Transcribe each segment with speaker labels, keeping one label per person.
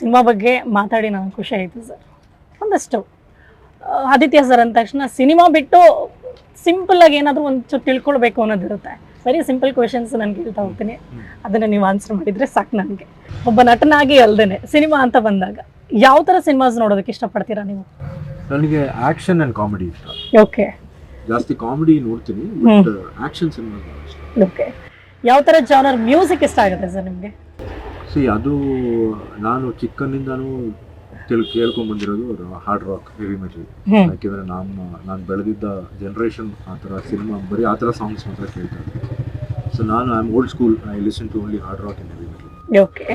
Speaker 1: Cinema ಬಗ್ಗೆ ಮಾತಾಡಿ ನನಗೆ ಖುಷಿ ಆಯಿತು ಸರ್. ಒಂದಷ್ಟು. ಆದಿತ್ಯ ಸರ್ ಅಂದ ತಕ್ಷಣ ಸಿನಿಮಾ ಬಿಟ್ಟು ಸಿಂಪಲ್ ಆಗಿ ಏನಾದರೂ ಒಂಚೂರು ತಿಳ್ಕೊಳ್ಬೇಕು ಅನ್ನೋದಿರುತ್ತೆ ವೆರಿ ಸಿಂಪಲ್ ಕ್ವೆಶನ್ಸ್ ನಾನು ಕೇಳ್ತಾ ಹೋಗ್ತೀನಿ. ಅದನ್ನು ನೀವು ಆನ್ಸರ್ ಮಾಡಿದರೆ ಸಾಕು ನನಗೆ. ಒಬ್ಬ ನಟನಾಗಿ ಅಲ್ದೇನೆ ಸಿನಿಮಾ ಅಂತ ಬಂದಾಗ ಯಾವ ಥರ ಸಿನಿಮಾಸ್ ನೋಡೋದಕ್ಕೆ ಇಷ್ಟಪಡ್ತೀರಾ ನೀವು?
Speaker 2: ನನಗೆ ಆಕ್ಷನ್ ಆ್ಯಂಡ್ ಕಾಮಿಡಿ ಇಷ್ಟ.
Speaker 1: ಓಕೆ
Speaker 2: ಜಾಸ್ತಿ ಕಾಮಿಡಿ ನೋಡ್ತೀನಿ ಬಟ್ ಆಕ್ಷನ್ ಸಿನಿಮಾ
Speaker 1: ಓಕೆ ಯಾವ ಥರ ಜಾನರ್ ಮ್ಯೂಸಿಕ್ ಇಷ್ಟ ಆಗುತ್ತೆ ಸರ್ ನಿಮಗೆ?
Speaker 2: ಸಿ ಅದು ನಾನು ಚಿಕ್ಕನಿಂದಾನು ತಿಳ್ ಕೇಳ್ಕೊಂಡ್ ಬಂದಿರೋದು ಹಾರ್ಡ್ ರಾಕ್ ಹೆವಿ ಮೆಟಲ್ ಯಾಕೆಂದ್ರೆ ನಮ್ಮ ನಾನು ಬೆಳೆದಿದ್ದ ಜನ್ರೇಷನ್ ಆ ಥರ ಸಿನಿಮಾ ಬರೀ ಆ ಥರ ಸಾಂಗ್ಸ್ ಮಾತ್ರ ಕೇಳ್ತಾ ಸೊ ನಾನು I am old school I listen to only hard rock in heavy metal
Speaker 1: okay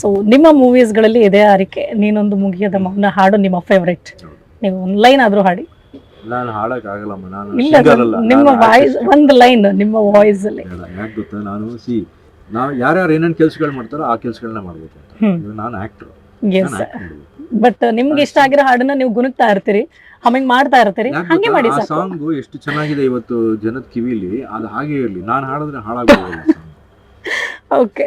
Speaker 1: so ನಿಮ್ಮ ಮೂವೀಸ್ಗಳಲ್ಲಿ ಇದೇ ಆರಿಕೆ. ನೀನೊಂದು ಮುಗಿಯದ ಮೌನ ಹಾಡು ನಿಮ್ಮ ಫೇವ್ರೆಟ್ ನೀವು ಒಂದು ಲೈನ್ ಆದರೂ ಹಾಡಿ.
Speaker 2: ನಾನು ಹಾಡಕ್ ಆಗಲ್ಲಮ್ಮ ನಾನು
Speaker 1: ಇಲ್ಲ
Speaker 2: singer ಅಲ್ಲ,
Speaker 1: ನಿಮ್ಮ ವಾಯ್ಸ್. ಒಂದು ಲೈನ್ ನಿಮ್ಮ ವಾಯ್ಸ್ ಅಲ್ಲಿ.
Speaker 2: ಯಾಕೆ ಗೊತ್ತಾ? ನಾನು ಸಿ ನಾವು ಯಾರ್ಯಾರು ಏನೇನು ಕೆಲಸಗಳು ಮಾಡ್ತಾರೋ ಆ ಕೆಲಸಗಳನ್ನ ಮಾಡ್ಬೇಕು ಅಂತ. ನಾನು ಆಕ್ಟರ್.
Speaker 1: ಬಟ್ ನಿಮ್ಗೆ ಇಷ್ಟ ಆಗಿರೋ ಹಾಡನ್ನ ನೀವು ಗುಣಗ್ತಾ ಇರ್ತೀರಿ ಹಮಿಂಗ್ ಮಾಡ್ತಾ ಇರ್ತೀರಿ ಹಂಗೆ ಮಾಡಿ
Speaker 2: ಆ ಸಾಂಗ್ ಎಷ್ಟು ಚೆನ್ನಾಗಿದೆ ಇವತ್ತು ಜನದ ಕಿವಿಲಿ ಅದು ಹಾಗೆ ಇರಲಿ. ನಾನು ಹಾಡಿದ್ರೆ ಹಾಳಾಗೋದಿಲ್ಲ
Speaker 1: ಓಕೆ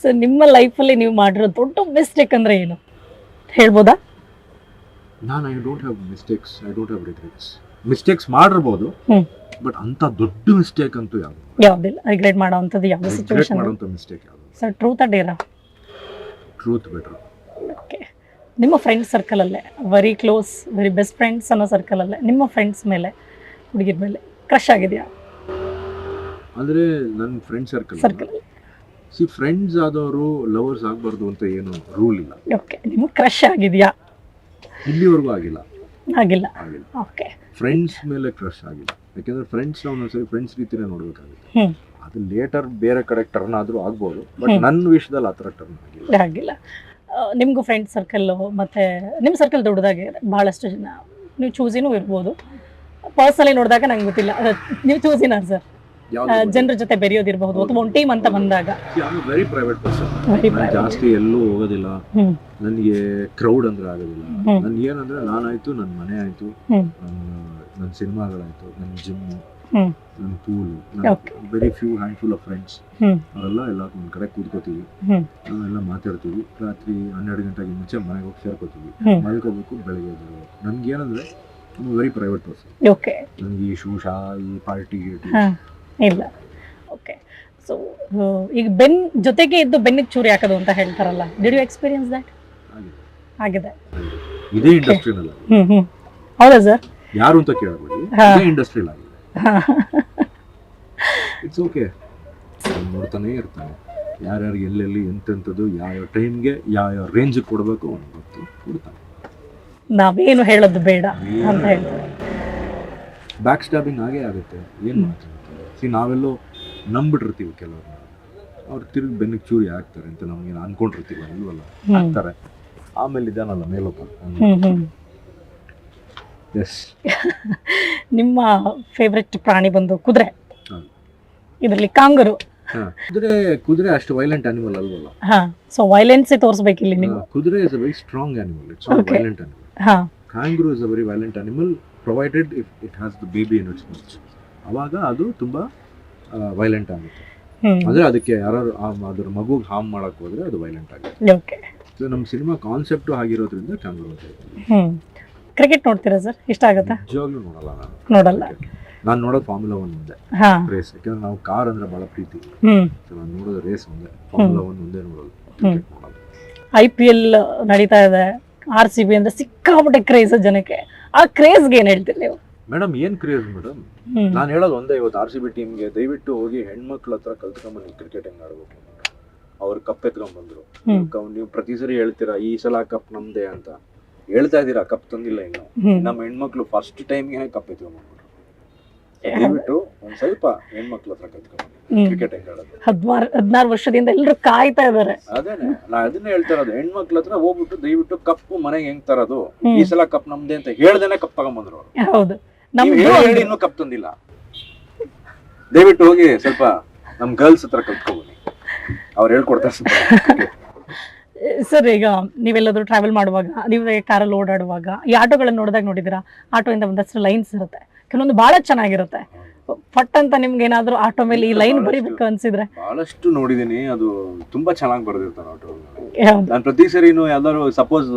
Speaker 1: ಸೊ ನಿಮ್ಮ ಲೈಫಲ್ಲಿ ನೀವು ಮಾಡಿರೋ ದೊಡ್ಡ ಮಿಸ್ಟೇಕ್ ಅಂದ್ರೆ ಏನು? ಹೇಳ್ಬೋದಾ?
Speaker 2: ನಾನು I don't have mistakes I don't have regrets mistakes ಮಾಡಿರ್ಬೋದು. ಬಟ್ ಅಂತ ದೊಡ್ಡ ಮಿಸ್ಟೇಕ್ ಅಂತೂ ಯಾವುದು?
Speaker 1: ಯಾವ್ದಿಲ್ಲ. ರಿಗ್ರೆಟ್ ಮಾಡೋ ಯಾವ ಯಾವ್ದು
Speaker 2: ರಿಗ್ರೆಟ್
Speaker 1: ಸಿಚುವೇಶನ್
Speaker 2: ಮಾಡೋಂಥ ಮಿಸ್ಟೇಕ್ ಯಾವುದು?
Speaker 1: Sir truth dare
Speaker 2: truth better
Speaker 1: okay ನಿಮ್ಮ friend ಸರ್ಕಲಲ್ಲೇ very close very best friends ಅನ್ನೋ ಸರ್ಕಲಲ್ಲೇ ನಿಮ್ಮ ಫ್ರೆಂಡ್ಸ್ ಮೇಲೆ ಹುಡುಗಿರ ಮೇಲೆ ಕ್ರಶ್ ಆಗಿದೆಯಾ?
Speaker 2: ಅಂದ್ರೆ ನನ್ನ ಫ್ರೆಂಡ್ ಸರ್ಕಲ್
Speaker 1: ಸರ್ಕಲ್
Speaker 2: ಸಿ ಫ್ರೆಂಡ್ಸ್ ಆದವರು ಲವರ್ಸ್ ಆಗಬಾರ್ದು ಅಂತ ಏನು ರೂಲ್ ಇಲ್ಲ.
Speaker 1: ಓಕೆ ನಿಮ್ಗೆ ಕ್ರಶ್ ಆಗಿದೆಯಾ?
Speaker 2: ಇಲ್ಲಿವರೆಗೂ ಆಗಿಲ್ಲ.
Speaker 1: ಆಗಿಲ್ಲ.
Speaker 2: ಆಗಿಲ್ಲ.
Speaker 1: ಓಕೆ
Speaker 2: ಫ್ರೆಂಡ್ಸ್ ಮೇಲೆ ಕ್ರಶ್ ಆಗಿಲ್ಲ. ಯಾಕೆಂದ್ರೆ ಫ್ರೆಂಡ್ಸ್ ಒಂದೊಂದ್ಸರಿ ಫ್ರೆಂಡ್ಸ್ ರೀತಿನೇ ನೋಡ್ಬೇಕಾಗುತ್ತೆ. ಅದು ಲೇಟರ್ ಬೇರೆ ಕಡೆ ಟರ್ನ್ ಆದ್ರೂ ಆಗ್ಬೋದು ಬಟ್. ನನ್ನ ವಿಷಯದಲ್ಲಿ ಆ ಥರ ಟರ್ನ್ ಆಗಿಲ್ಲ.
Speaker 1: ಆಗಿಲ್ಲ ನಿಮಗೂ ಫ್ರೆಂಡ್ ಸರ್ಕಲ್ಲು ಮತ್ತೆ ನಿಮ್ಮ ಸರ್ಕಲ್ ದೊಡ್ಡದಾಗಿ ಬಹಳಷ್ಟು ಭಾಳಷ್ಟು ಜನ ನೀವು ಚೂಸಿನೂ ಇರ್ಬೋದು. ಪರ್ಸನಲಿ ನೋಡಿದಾಗ ನಂಗೆ ಗೊತ್ತಿಲ್ಲ. ನೀವು ಚೂಸಿನ ಸರ್ ಜನರ ಜೊತೆ ಬೆರೆಯೋದಿರಬಹುದು ಅಥವಾ ಒಂದು ಟೀಮ್ ಅಂತ ಬಂದಾಗ?
Speaker 2: ವೆರಿ ಪ್ರೈವೇಟ್ ಪರ್ಸನ್ ಜಾಸ್ತಿ ಎಲ್ಲೂ ಹೋಗೋದಿಲ್ಲ. ನನಗೆ ಕ್ರೌಡ್ ಅಂದ್ರೆ ಆಗೋದಿಲ್ಲ. ನನ್ಗೆ ಏನಂದ್ರೆ ನಾನಾಯ್ತು ನನ್ನ ಮನೆ ಆಯ್ತು. ನನ್ನ ಸಿನಿಮಾಗಳಾಯ್ತು ನನ್ನ ಜಿಮ್ಮು. ನನ್ನ pool. Very few handful of friends. ಅವರೆಲ್ಲ ಎಲ್ಲ ಒಂದು ಕಡೆ ಕೂತ್ಕೋತೀವಿ. ನಾವೆಲ್ಲ ಮಾತಾಡ್ತೀವಿ. ರಾತ್ರಿ ಹನ್ನೆರಡು ಗಂಟೆಗೆ ಮುಂಚೆ ಮನೆಗೆ ಹೋಗಿ ಸೇರ್ಕೋತೀವಿ. ಮಲ್ಕೋಬೇಕು ಬೆಳಗ್ಗೆ ಎದ್ದೇಳ್ಬೇಕು ನನ್ಗೆ ಏನಂದ್ರೆ ವೆರಿ ಪ್ರೈವೇಟ್ ಪರ್ಸನ್
Speaker 1: ಓಕೆ
Speaker 2: ನನಗೆ ಈ ಶೂ ಶಾ ಈ ಪಾರ್ಟಿ
Speaker 1: ಇಲ್ಲ. ಓಕೆ ಸೊ ಈಗ ಬೆನ್ ಜೊತೆಗೆ ಇದ್ದು ಬೆನ್ನಿಗೆ ಚೂರಿ ಹಾಕೋದು ಅಂತ ಹೇಳ್ತಾರಲ್ಲ ಡಿಡ್ ಯು ಎಕ್ಸ್ಪೀರಿಯನ್ಸ್ ದಟ್
Speaker 2: ಆಗಿದೆ.
Speaker 1: ಆಗಿದೆ.
Speaker 2: ಇದೇ ಇಂಡಸ್ಟ್ರಿನಲ್ಲ
Speaker 1: ಹೌದಾ ಸರ್
Speaker 2: ಯಾರು ಅಂತ ಕೇಳಬೇಡಿ ಇಂಡಸ್ಟ್ರಿಲ್ ಆಗಿದೆ. ಇಟ್ಸ್ ಓಕೆ ನೋಡ್ತಾನೆ ಇರ್ತಾನೆ. ಯಾರ್ಯಾರು ಎಲ್ಲೆಲ್ಲಿ ಎಂತೆಂಥದ್ದು ಯಾವ ಟೈಮ್ಗೆ ಯಾವ ಯಾವ ರೇಂಜ್ ಕೊಡಬೇಕು ಅವ್ನಿಗೆ ಗೊತ್ತು. ಕೊಡ್ತಾನೆ.
Speaker 1: ನಾವೇನು ಹೇಳೋದು ಬೇಡ ಅಂತ ಹೇಳ್ತಾರೆ.
Speaker 2: ಬ್ಯಾಕ್ ಸ್ಟ್ಯಾಬಿಂಗ್ ಆಗೇ ಆಗುತ್ತೆ. ಏನು ಮಾಡ್ತಾರೆ ಸಿ ನಾವೆಲ್ಲೋ ನಂಬಿಟ್ಟಿರ್ತೀವಿ ಕೆಲವ್ರನ್ನ. ಅವ್ರು ತಿರುಗಿ ಬೆನ್ನಿಗೆ ಚೂರಿ ಹಾಕ್ತಾರೆ ಅಂತ ನಮ್ಗೇನು ಅನ್ಕೊಂಡಿರ್ತೀವಿ ಇಲ್ವಲ್ಲ ಹಾಕ್ತಾರೆ. ಆಮೇಲೆ ಇದಾನಲ್ಲ ಎಸ್
Speaker 1: ನಿಮ್ಮ ಫೇವ್ರೆಟ್ ಪ್ರಾಣಿ ಬಂದು ಕುದುರೆ. ಇದರಲ್ಲಿ ಕಾಂಗರು.
Speaker 2: ಕುದುರೆ ಕುದುರೆ ಅಷ್ಟು ವೈಲೆಂಟ್ ಅನಿಮಲ್ ಅಲ್ವಲ್ಲ?
Speaker 1: ಹಾ. ಸೊ ವೈಲೆನ್ಸ್ ಎ ನೀವು.
Speaker 2: ಆ, ಕುದುರೆ is a very strong animal it's not violent animal
Speaker 1: ಹಾ.
Speaker 2: Kangaroo is a very violent animal provided if it has the baby in it's much ಅವಾಗ ಅದು ತುಂಬಾ ವೈಲೆಂಟ್ ಆಗುತ್ತೆ. ಅಂದ್ರೆ ಅದಕ್ಕೆ ಯಾರು ಅದ್ರ ಮಗುಗೆ ಹಾರ್ಮ್ ಮಾಡಕ್ ಹೋದ್ರೆ ಅದು ವೈಲೆಂಟ್ ಆಗುತ್ತೆ.
Speaker 1: ಓಕೆ
Speaker 2: ಸೊ ನಮ್ಮ ಸಿನಿಮಾ ಕಾನ್ಸೆಪ್ಟು ಆಗಿರೋದ್ರಿಂದ ಕಾಂಗ್ರೂ ಅಂತ
Speaker 1: ಕ್ರಿಕೆಟ್ ನೋಡ್ತೀರಾ ಸರ್ ಇಷ್ಟ ಆಗುತ್ತಾ?
Speaker 2: ನಿಜವಾಗ್ಲೂ ನೋಡಲ್ಲ ನಾನು.
Speaker 1: ನೋಡಲ್ಲ.
Speaker 2: ನಾನು ನೋಡೋದು ಫಾರ್ಮುಲಾ ಒನ್ ಒಂದೇ.
Speaker 1: ಹಾ.
Speaker 2: ರೇಸ್ ಯಾಕಂದ್ರೆ ನಾವು ಕಾರ್ ಅಂದ್ರೆ ಬಹಳ ಪ್ರೀತಿ.
Speaker 1: ಹ್ಮ್.
Speaker 2: ನಾನು ನೋಡೋದು ರೇಸ್ ಒಂದೇ. ಫಾರ್ಮುಲಾ ಒನ್ ಒಂದೇ ನೋಡೋದು. ಕ್ರಿಕೆಟ್ ನೋಡೋದು.
Speaker 1: ಐ ಪಿ ಎಲ್ ನಡೀತಾ ಇದೆ. ಆರ್ ಸಿ ಬಿ ಅಂದ್ರೆ ಸಿಕ್ಕಾಪಟ್ಟೆ ಕ್ರೇಜ್ ಜನಕ್ಕೆ. ಆ ಕ್ರೇಜ್ಗೆ ಏನು ಹೇಳ್ತೀರಿ ನೀವು?
Speaker 2: ಮೇಡಮ್ ಏನ್ ಕ್ರೇಜ್ ಮೇಡಮ್
Speaker 1: ಹ್ಮ್.
Speaker 2: ನಾನು ಹೇಳೋದು ಒಂದೇ ಇವತ್ತು ಆರ್ ಸಿ ಬಿ ಟೀಮ್ಗೆ ದಯವಿಟ್ಟು ಹೋಗಿ ಹೆಣ್ಮಕ್ಳ ಹತ್ರ ಕಲ್ತ್ಕೊಂಡ್ಬನ್ನಿ ಕ್ರಿಕೆಟ್ ಹೆಂಗ್ ಆಡ್ಬೇಕು ಅವ್ರು ಕಪ್ ಎತ್ಕೊಂಡ್ಬಂದ್ರು
Speaker 1: ಹ್ಮ್.
Speaker 2: ನೀವು ನೀವು ಪ್ರತಿ ಸರಿ ಹೇಳ್ತೀರಾ ಈ ಸಲ ಕಪ್ ನಮ್ದೇ ಅಂತ. ಹೇಳ್ತಾ ಇದ್ದೀರಾ ಕಪ್ ತಂದಿಲ್ಲ ಇನ್ನು. ನಮ್ಮ ಹೆಣ್ಮಕ್ಳು ಫಸ್ಟ್ ಟೈಮ್ಗೆ ಕಪ್ ಎತ್ಕೊಂಡ್ಬಂದ್ರು ದಯವಿಟ್ಟು ಒಂದ್ ಸ್ವಲ್ಪ ಹೆಣ್ಮಕ್ಳ ಹತ್ರ ಕಲ್ತ್ಕೊಂಬನ್ನಿ ಕ್ರಿಕೆಟ್ ಹೆಂಗ್ ಆಡೋದು?
Speaker 1: ಹದ್ನಾರು ಹದಿನಾರು ವರ್ಷದಿಂದ ಎಲ್ಲರೂ ಕಾಯ್ತಾ ಇದಾರೆ.
Speaker 2: ಅದೇನೆ ನಾ ಅದನ್ನ ಹೇಳ್ತಾ ಇರೋದು ಹೆಣ್ಮಕ್ಳ ಹತ್ರ ಹೋಗ್ಬಿಟ್ಟು ದಯವಿಟ್ಟು ಕಪ್ಪು ಮನೆಗೆ ಹೆಂಗ್ ತರೋದು. ಈ ಸಲ ಕಪ್ ನಮ್ದೇ ಅಂತ ಹೇಳ್ದೇನೆ ಕಪ್ ತಗೊಂಬಂದ್ರು ಅವ್ರು.
Speaker 1: ಹೌದು.
Speaker 2: ಹೇಳಿ ಇನ್ನೂ ಕಪ್ ತಂದಿಲ್ಲ. ದಯವಿಟ್ಟು ಹೋಗಿ ಸ್ವಲ್ಪ ನಮ್ ಗರ್ಲ್ಸ್ ಹತ್ರ ಕಲ್ತ್ಕೊಬನ್ನಿ ಅವ್ರು ಹೇಳ್ಕೊಡ್ತಾರೆ ಸ್ವಲ್ಪ.
Speaker 1: ಸರ್ ಈಗ ನೀವೆಲ್ಲಾದ್ರೂ ಟ್ರಾವೆಲ್ ಮಾಡುವಾಗ ನೀವು ಕಾರಲ್ಲಿ ಓಡಾಡುವಾಗ ಈ ಆಟೋಗಳನ್ನ ನೋಡಿದಾಗ ನೋಡಿದಿರಾ ಆಟೋಯಿಂದ ಒಂದಷ್ಟು ಲೈನ್ಸ್ ಇರುತ್ತೆ. ಕೆಲವೊಂದು ಬಹಳ ಚೆನ್ನಾಗಿರುತ್ತೆ. ಪಟ್ ಅಂತ ನಿಮ್ಗೆ ಏನಾದ್ರು ಆಟೋ ಮೇಲೆ ಈ ಲೈನ್ ಬರಿಬೇಕು ಅನ್ಸಿದ್ರೆ?
Speaker 2: ಬಹಳಷ್ಟು ನೋಡಿದೀನಿ ಅದು ತುಂಬಾ ಚೆನ್ನಾಗಿ ಬರ್ದಿರ್ತಾರೆ ಆಟೋ. ನಾನು ಪ್ರತಿ ಸರಿನು ಯಾವ್ದಾದ್ರು ಸಪೋಸ್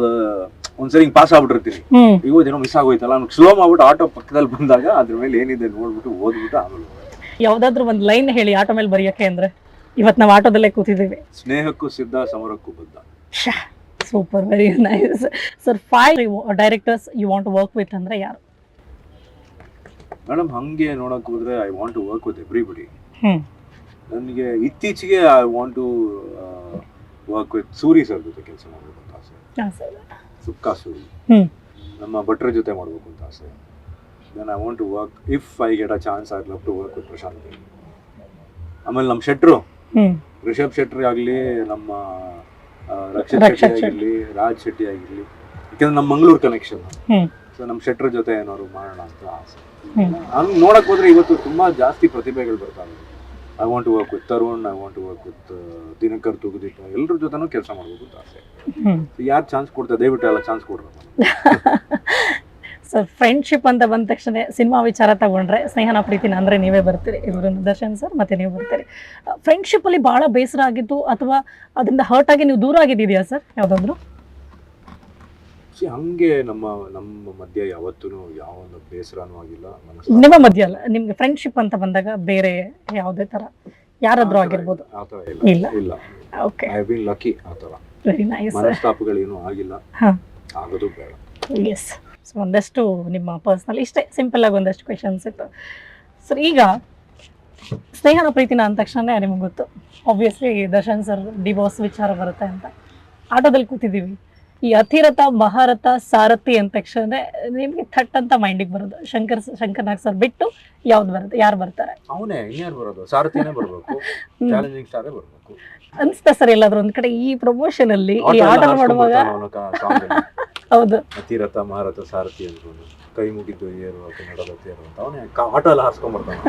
Speaker 2: ಒಂದ್ಸರಿ ಹಿಂಗ್ ಪಾಸ್ ಆಗ್ಬಿಟ್ಟಿರ್ತೀನಿ. ಈಗ ಏನೋ ಮಿಸ್ ಆಗೋಯ್ತಲ್ಲ ನಾನು ಸ್ಲೋ ಮಾಡ್ಬಿಟ್ಟು ಆಟೋ ಪಕ್ಕದಲ್ಲಿ ಬಂದಾಗ ಅದ್ರ ಮೇಲೆ ಏನಿದೆ ನೋಡ್ಬಿಟ್ಟು ಓದ್ಬಿಟ್ಟು ಆಮೇಲೆ
Speaker 1: ಯಾವ್ದಾದ್ರು ಒಂದ್ ಲೈನ್ ಹೇಳಿ ಆಟೋ ಮೇಲೆ ಬರೆಯಕ್ಕೆ ಅಂದ್ರೆ. ಇವತ್ ನಾವು ಆಟೋದಲ್ಲೇ ಕೂತಿದ್ದೀವಿ.
Speaker 2: ಸ್ನೇಹಕ್ಕೂ ಸಿದ್ಧ ಸಮರಕ್ಕೂ ಬದ್ಧ.
Speaker 1: Super very nice sir five directors you want to work with ಅಂದ್ರೆ ಯಾರು?
Speaker 2: ಮೇಡಮ್ ಹಂಗೆ ನೋಡಕ್ ಹೋದ್ರೆ I want to work with everybody
Speaker 1: hmm.
Speaker 2: ನನಗೆ ಇತ್ತೀಚೆಗೆ I want to work with Suri sir ಜೊತೆ ಕೆಲಸ ಮಾಡಬೇಕು ಅಂತ ಆಸೆ. ಸುಕ್ಕಾ ಸೂರಿ.
Speaker 1: ಹ್ಮ್.
Speaker 2: ನಮ್ಮ ಭಟ್ರ ಜೊತೆ ಮಾಡಬೇಕು ಅಂತ ಆಸೆ. Then I want to work if I get a chance I love to work with Prashant. ಆಮೇಲೆ ನಮ್ಮ ಶೆಟ್ರು. ರಿಷಬ್ ಶೆಟ್ರಿ ಆಗಲಿ ನಮ್ಮ ರಕ್ಷಿತ್ ಶೆಟ್ಟಿ ಆಗಿರ್ಲಿ ರಾಜ್ ಶೆಟ್ಟಿ ಆಗಿರ್ಲಿ ಯಾಕಂದ್ರೆ ನಮ್ಮ ಮಂಗಳೂರು ಕನೆಕ್ಷನ್ ಸೊ ನಮ್ಮ ಶೆಟ್ರ ಜೊತೆ ಏನಾದ್ರು ಮಾಡೋಣ ಅಂತ ಆಸೆ. ಹಂಗ್ ನೋಡಕ್ ಹೋದ್ರೆ ಇವತ್ತು ತುಂಬಾ ಜಾಸ್ತಿ ಪ್ರತಿಭೆಗಳು ಬರ್ತಾವೆ I want to work with Tarun I want to work with Dinakar Thoogudeepa ಎಲ್ಲರ ಜೊತೆನೂ ಕೆಲಸ ಮಾಡ್ಬೇಕು ಅಂತ ಆಸೆ. ಯಾರು ಚಾನ್ಸ್ ಕೊಡ್ತಾರೆ? ದಯವಿಟ್ಟು ಎಲ್ಲ ಚಾನ್ಸ್ ಕೊಡ್ರಪ್ಪ
Speaker 1: ಸರ್ ಫ್ರೆಂಡ್ಶಿಪ್ ಅಂತ ಬಂದ ತಕ್ಷಣ ಸಿನಿಮಾ ವಿಚಾರ ತಗೊಂಡ್ರೆ ಸ್ನೇಹನ ಪ್ರೀತಿನ ಅಂದ್ರೆ ನೀವೇ ಬರ್ತೀರಿ. ಇವರು ದರ್ಶನ್ ಸರ್ ಮತ್ತೆ ನೀವು ಬರ್ತೀರಿ. ಫ್ರೆಂಡ್ಶಿಪ್ ಅಲ್ಲಿ ಬಹಳ ಬೇಸರ ಆಗಿತ್ತು ಅಥವಾ ಅದರಿಂದ ಹರ್ಟ್ ಆಗಿ ನೀವು ದೂರ ಆಗಿದ್ದೀಯಾ ಸರ್? ಯಾವುದಾದ್ರು?
Speaker 2: ಹಂಗೆ ನಮ್ಮ ನಮ್ಮ ಮಧ್ಯೆ ಯಾವತ್ತೂ ಯಾವ ಒಂದು ಬೇಸರನೂ ಆಗಿಲ್ಲ
Speaker 1: ನಿಮ್ಮ ಮಧ್ಯ ಅಲ್ಲ ನಿಮ್ಗೆ ಫ್ರೆಂಡ್ಶಿಪ್ ಅಂತ ಬಂದಾಗ ಬೇರೆ ಯಾವುದೇ ತರ ಯಾರಾದ್ರೂ ಆಗಿರ್ಬೋದು? ಇಲ್ಲ.
Speaker 2: ಇಲ್ಲ.
Speaker 1: ಓಕೆ
Speaker 2: ಐ ಬಿನ್ ಲಕ್ಕಿ ಆ ಥರ.
Speaker 1: ವೆರಿ ನೈಸ್
Speaker 2: ಮನಸ್ತಾಪಗಳೇನು ಆಗಿಲ್ಲ.
Speaker 1: ಹಾ.
Speaker 2: ಆಗೋದು ಬೇಡ.
Speaker 1: ಎಸ್ ಸೊ ಒಂದಷ್ಟು ನಿಮ್ಮ ಪರ್ಸ್ನಲ್ ಇಷ್ಟೇ ಸಿಂಪಲ್ ಆಗಿ ಒಂದಷ್ಟು ಕ್ವೆಶನ್ಸ್ ಇತ್ತು. ಸರ್ ಈಗ ಸ್ನೇಹನ ಪ್ರೀತಿನ ಅಂದ ತಕ್ಷಣ ನಿಮಗೆ ಗೊತ್ತು. ಆಬ್ವಿಯಸ್ಲಿ ದರ್ಶನ್ ಸರ್ ಡಿವೋರ್ಸ್ ವಿಚಾರ ಬರುತ್ತೆ ಅಂತ. ಆಟೋದಲ್ಲಿ ಕೂತಿದ್ದೀವಿ. ಈ ಅತಿರಥ ಮಹಾರಥ ಸಾರಥಿ ಅಂದ ತಕ್ಷಣ ನಿಮಗೆ ಥಟ್ ಅಂತ ಮೈಂಡಿಗೆ ಬರೋದು. ಶಂಕರ್ ಶಂಕರ್ನಾಗ್ ಸರ್ ಬಿಟ್ಟು ಯಾವ್ದು ಬರುತ್ತೆ ಯಾರು ಬರ್ತಾರೆ?
Speaker 2: ಅವನೇ ಇನ್ಯಾರು ಬರೋದು? ಸಾರಥಿನೇ ಬರಬೇಕು. ಚಾಲೆಂಜಿಂಗ್ ಸ್ಟಾರೇ ಬರಬೇಕು.
Speaker 1: ಅನ್ಸ್ತಾ ಸರ್ ಎಲ್ಲಾದ್ರೂ ಒಂದ್ ಕಡೆ ಈ ಪ್ರಮೋಷನ್ ಅಲ್ಲಿ ಈ
Speaker 2: ಆಟೋ
Speaker 1: ಮಾಡುವಾಗ ಹೌದು.
Speaker 2: ಅತಿರಥ ಮಹಾರಥ ಸಾರಥಿ ಅನ್ಕೊಂಡು ಕೈ ಮುಗಿದು ಏರು ತೇರು ಅಂತ ಅವನೇ ಆಟೋ ಎಲ್ಲ ಹಾರ್ಸ್ಕೊಂಡ್ ಬರ್ತಾನೆ